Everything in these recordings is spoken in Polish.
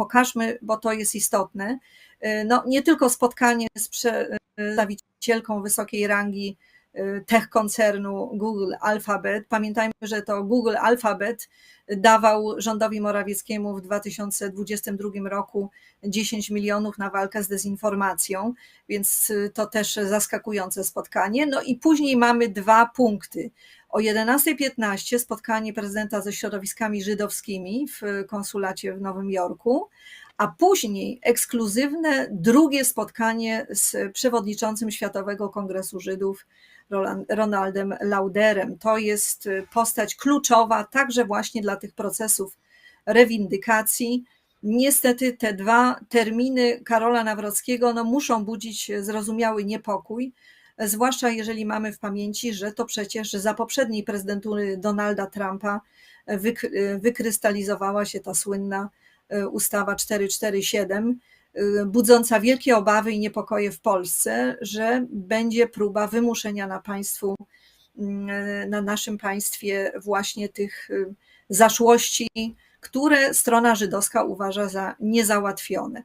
pokażmy, bo to jest istotne. No, nie tylko spotkanie z przedstawicielką wysokiej rangi tech koncernu Google Alphabet. Pamiętajmy, że to Google Alphabet dawał rządowi Morawieckiemu w 2022 roku 10 milionów na walkę z dezinformacją, więc to też zaskakujące spotkanie. No i później mamy dwa punkty. O 11.15 spotkanie prezydenta ze środowiskami żydowskimi w konsulacie w Nowym Jorku, a później ekskluzywne drugie spotkanie z przewodniczącym Światowego Kongresu Żydów Ronaldem Lauderem. To jest postać kluczowa także właśnie dla tych procesów rewindykacji. Niestety te dwa terminy Karola Nawrockiego no, muszą budzić zrozumiały niepokój, zwłaszcza jeżeli mamy w pamięci, że to przecież za poprzedniej prezydentury Donalda Trumpa wykrystalizowała się ta słynna ustawa 447, budząca wielkie obawy i niepokoje w Polsce, że będzie próba wymuszenia na państwu, na naszym państwie właśnie tych zaszłości, które strona żydowska uważa za niezałatwione.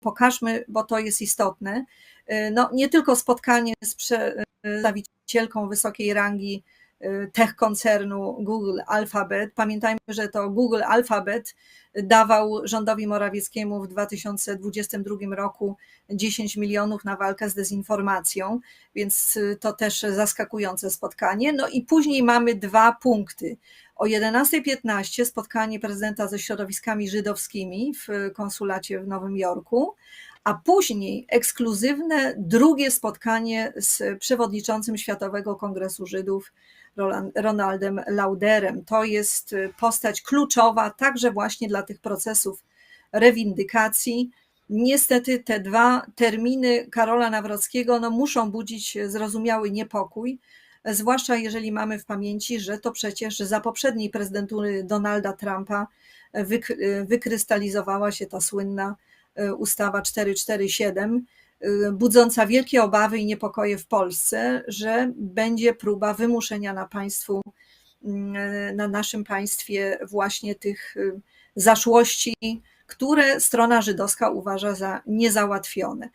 Pokażmy, bo to jest istotne. No, nie tylko spotkanie z przedstawicielką wysokiej rangi tech koncernu Google Alphabet. Pamiętajmy, że to Google Alphabet dawał rządowi Morawieckiemu w 2022 roku 10 milionów na walkę z dezinformacją, więc to też zaskakujące spotkanie. No i później mamy dwa punkty. O 11.15 spotkanie prezydenta ze środowiskami żydowskimi w konsulacie w Nowym Jorku, a później ekskluzywne drugie spotkanie z przewodniczącym Światowego Kongresu Żydów Ronaldem Lauderem. To jest postać kluczowa także właśnie dla tych procesów rewindykacji. Niestety te dwa terminy Karola Nawrockiego no, muszą budzić zrozumiały niepokój, zwłaszcza jeżeli mamy w pamięci, że to przecież za poprzedniej prezydentury Donalda Trumpa wykrystalizowała się ta słynna ustawa 447, budząca wielkie obawy i niepokoje w Polsce, że będzie próba wymuszenia na państwu, na naszym państwie właśnie tych zaszłości, które strona żydowska uważa za niezałatwione.